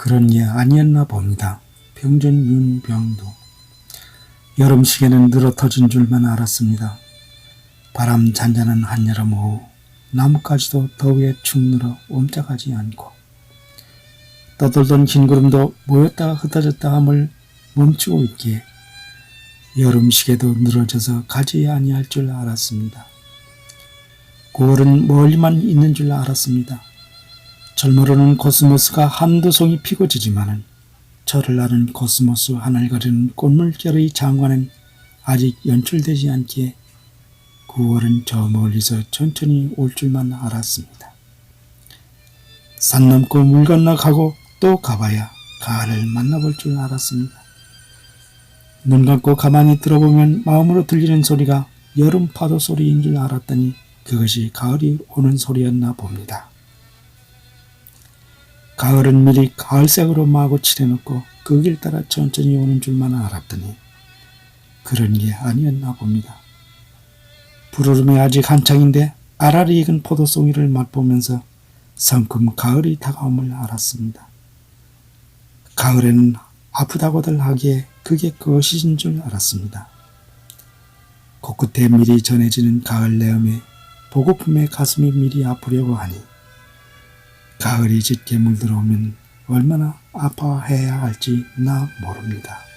그런 게 아니었나 봅니다. 병준 윤병도. 여름 시계는 늘어터진 줄만 알았습니다. 바람 잔잔한 한여름 오후 나뭇가지도 더위에 축 늘어 옴짝하지 않고 떠돌던 긴 구름도 모였다가 흩어졌다 함을 멈추고 있기에 여름 시계도 늘어져서 가지 아니할 줄 알았습니다. 9월은 멀리만 있는 줄 알았습니다. 절모르는 코스모스가 한두 송이 피고 지지만은 저를 나는 코스모스 하늘 가리는 꽃물결의 장관은 아직 연출되지 않기에 9월은 저 멀리서 천천히 올 줄만 알았습니다. 산 넘고 물 건너 가고 또 가봐야 가을을 만나볼 줄 알았습니다. 눈 감고 가만히 들어보면 마음으로 들리는 소리가 여름 파도 소리인 줄 알았더니 그것이 가을이 오는 소리였나 봅니다. 가을은 미리 가을색으로 마구 칠해놓고 그 길 따라 천천히 오는 줄만 알았더니 그런 게 아니었나 봅니다. 푸르름이 아직 한창인데 알알이 익은 포도송이를 맛보면서 성큼 가을이 다가옴을 알았습니다. 가을에는 아프다고들 하기에 그게 그것인 줄 알았습니다. 코끝에 미리 전해지는 가을 내음에 보고품에 가슴이 미리 아프려고 하니 가을이 짙게 물들어오면 얼마나 아파해야 할지 나 모릅니다.